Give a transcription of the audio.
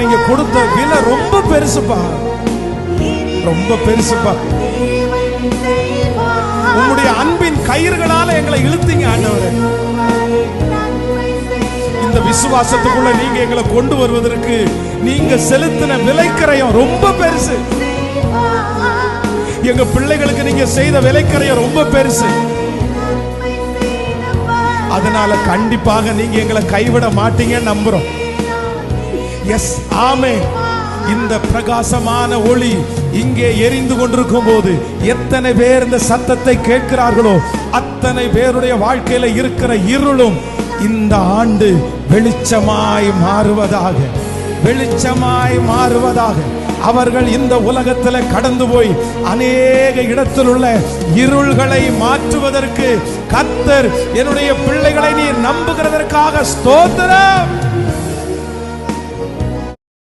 நீங்க கொடுத்த விலை ரொம்ப பெருசுப்பா. ரொம்ப பெருசுப்பா. உங்களுடைய அன்பின் கயிறுகளால எங்களை இழுத்தீங்க ஆண்டவரே. இந்த விசுவாசத்துக்குள்ள நீங்க எங்களை கொண்டு வருவதற்கு நீங்க செலுத்தின விலைக்கரையும் ரொம்ப பெருசு. எங்க பிள்ளைகளுக்கு நீங்க செய்த விலைக்கரையும் ரொம்ப பெருசு. அதனால கண்டிப்பாக நீங்க எங்களை கைவிட மாட்டீங்கன்னு நம்புறோம். எஸ் ஆமே இந்த பிரகாசமான ஒளி இங்கே எரிந்து கொண்டிருக்கும் போது எத்தனை பேர் இந்த சத்தத்தை கேட்கிறார்களோ அத்தனை பேருடைய வாழ்க்கையில இருக்கிற இருளும் இந்த ஆண்டு வெளிச்சமாய் மாறுவதாக வெளிச்சமாய் மாறுவதாக. அவர்கள் இந்த உலகத்தில் கடந்து போய் அநேக இடத்தில் உள்ள இருள்களை மாற்றுவதற்கு கத்தர் என்னுடைய பிள்ளைகளை நீ நம்புகிறதற்காக ஸ்தோத்திரம்.